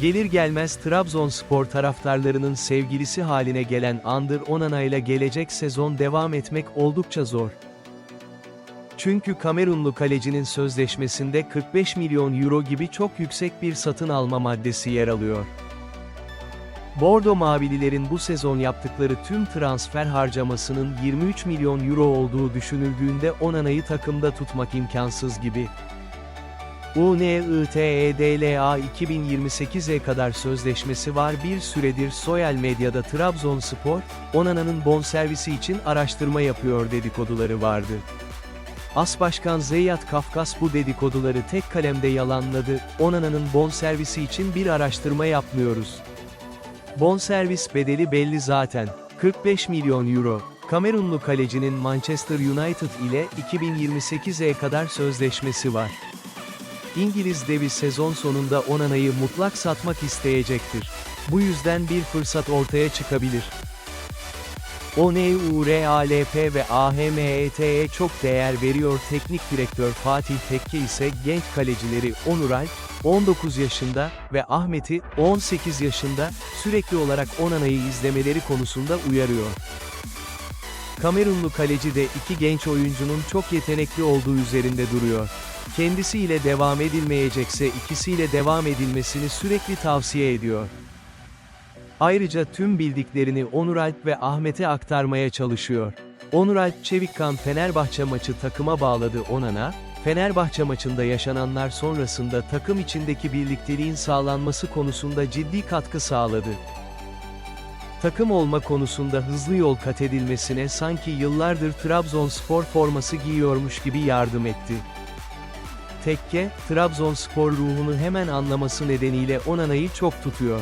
Gelir gelmez Trabzonspor taraftarlarının sevgilisi haline gelen Andır Onana ile gelecek sezon devam etmek oldukça zor. Çünkü Kamerunlu kalecinin sözleşmesinde 45 milyon euro gibi çok yüksek bir satın alma maddesi yer alıyor. Bordo Mavililerin bu sezon yaptıkları tüm transfer harcamasının 23 milyon euro olduğu düşünüldüğünde Onana'yı takımda tutmak imkansız gibi. UNITEDLA 2028'e kadar sözleşmesi var bir süredir sosyal medyada Trabzonspor, Onana'nın bonservisi için araştırma yapıyor dedikoduları vardı. As Başkan Zeyyat Kafkas bu dedikoduları tek kalemde yalanladı, Onana'nın bonservisi için bir araştırma yapmıyoruz. Bonservis bedeli belli zaten, 45 milyon euro. Kamerunlu kalecinin Manchester United ile 2028'e kadar sözleşmesi var. İngiliz devi sezon sonunda Onana'yı mutlak satmak isteyecektir. Bu yüzden bir fırsat ortaya çıkabilir. ONEURALP ve AHMET'ye çok değer veriyor teknik direktör Fatih Tekke ise genç kalecileri Onuralp, 19 yaşında ve Ahmet'i, 18 yaşında, sürekli olarak Onana'yı izlemeleri konusunda uyarıyor. Kamerunlu kaleci de iki genç oyuncunun çok yetenekli olduğu üzerinde duruyor. Kendisiyle devam edilmeyecekse ikisiyle devam edilmesini sürekli tavsiye ediyor. Ayrıca tüm bildiklerini Onuralp ve Ahmet'e aktarmaya çalışıyor. Onuralp Çevikkan Fenerbahçe maçı takıma bağladı Onana, Fenerbahçe maçında yaşananlar sonrasında takım içindeki birlikteliğin sağlanması konusunda ciddi katkı sağladı. Takım olma konusunda hızlı yol kat edilmesine sanki yıllardır Trabzonspor forması giyiyormuş gibi yardım etti. Tekke, Trabzonspor ruhunu hemen anlaması nedeniyle Onana'yı çok tutuyor.